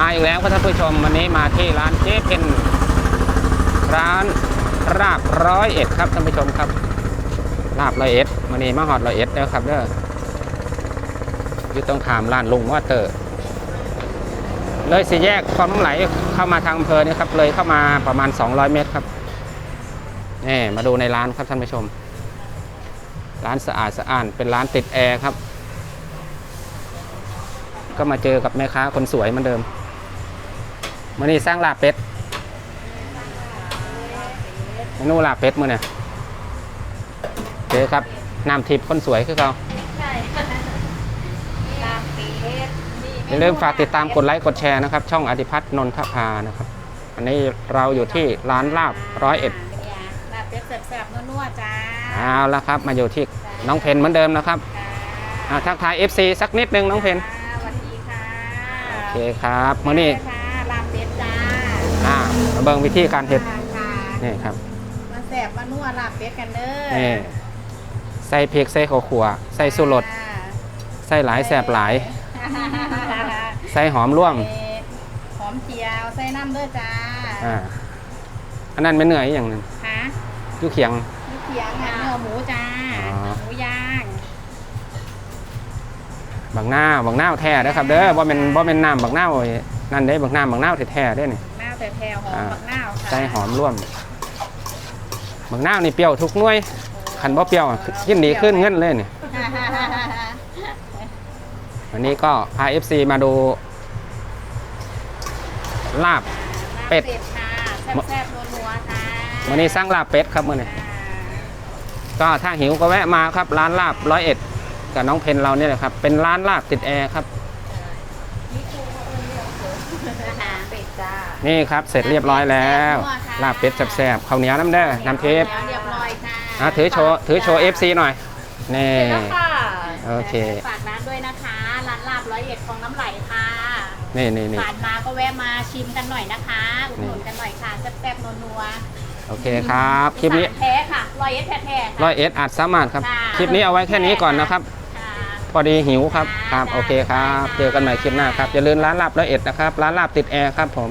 มาอีกแล้วครับท่านผู้ชมวันนี้มาที่ร้านเจ๊เพนร้านราบร้อยเอ็ดครับท่านผู้ชมครับลาบร้อยเอ็ดวันนี้มาหอดร้อยเอ็ดแล้วครับเด้ออยู่ตรงขามร้านลุงว่าเตอร์เลยสี่แยกคลองน้ำไหลเข้ามาทางอำเภอนี่ครับเลยเข้ามาประมาณ 200 เมตรครับนี่มาดูในร้านครับท่านผู้ชม ร้านสะอาดสะอ้านเป็นร้านติดแอร์ครับ ก็มาเจอกับแม่ค้าคนสวยเหมือนเดิม มื่อนี้สร้างลาบเป็ดเมนูลาบเป็ดมื่อเนี่ยเจอครับน้ำทิพย์คนสวยคือเขาใช่ลาเป็ดอย่าลืมฝากติดตามกดไลค์กดแชร์นะครับ ช่องอธิพัฒน์นนทภานะครับ อันนี้เราอยู่ที่ร้านลาบร้อยเอ็ดลาเป็ดแซ่บๆนัวๆจ้าเอาละครับ มาอยู่ที่น้องเพนเหมือนเดิมนะครับอ่าทักทาย FC สักนิดนึงน้องเพนสวัสดีค่ะโอเคครับมื่อนี้ เบิ่งวิธีการเห็ดค่ะค่ะนี่ครับมาแซ่บมานัวลาเป็ดกันเด้อนี่ใส่พริกใส่ข้าวขัว ใส่สุรสใส่หลายแสบหลาย ใส่หอมร่วม หอมเจียว ใส่น้ำเด้อจ้าอ่าอันนั้นไม่เหนื่อยอหย่างหนึงค่ะอยูเขียงมีเขียงค่ะเนื้อหมูจ้าอ๋อหมูย่างบักหน้าวบักหน้าวแท้เด้อครับเด้อบ่เป็นบ่เป็นน้ำบักหน้าวไอ้นั่นเด้บักหน้าบักหน้าวแท้ๆเด้นี่หน้า แต่แพรวหอมอ่าบักหน้าวค่ะใส่หอมร่วมบักหน้าวนี่เปรี้ยวทุกหน่วยคันบ่เปรี้ยวอะยิ่งดีขึ้นเงินเลยนี่วันนี้ก็พา FC มาดู ลาบ เป็ดค่ะแซ่บๆนัวๆค่ะวันนี้สร้างลาบเป็ดครับมื้อนี้ก็ถ้าหิวก็แวะมาครับ ร้านลาบร้อยเอ็ดกับน้องเพนเราเนี่ยแหละครับ เป็นร้านลาบติดแอร์ครับเป็ดจ้า นี่ครับเสร็จเรียบร้อยแล้วแซ่บๆค่ะลาบเป็ดแซ่บๆข้าวเหนียวน้ำเด้อน้ำเทปแล้วเรียบร้อยค่ะอะถือโชว์ถือโชว์ FC หน่อยนี่เสร็จแล้วค่ะโอเคฝากร้านด้วยนะคะร้านลาบร้อยเอ็ดของน้ำไหลค่ะนี่นี่นี่ผ่านมาก็แวะมาชิมกันหน่อยนะคะอุดหนุนกันหน่อยค่ะแซ่บๆนัวโอเคครับๆคลิปนี้อีสาแท้ค่ะร้อยเอ็ดแท้ๆค่ะร้อยเอ็ดอัดสามารถครับค่ะคลิปนี้เอาไว้แค่นี้ก่อนนะครับค่ะพอดีหิวครับ ครับ โอเคครับ เจอกันใหม่คลิปหน้าครับ อย่าลืมร้านลาบร้อยเอ็ดนะครับ ร้านลาบติดแอร์ครับผม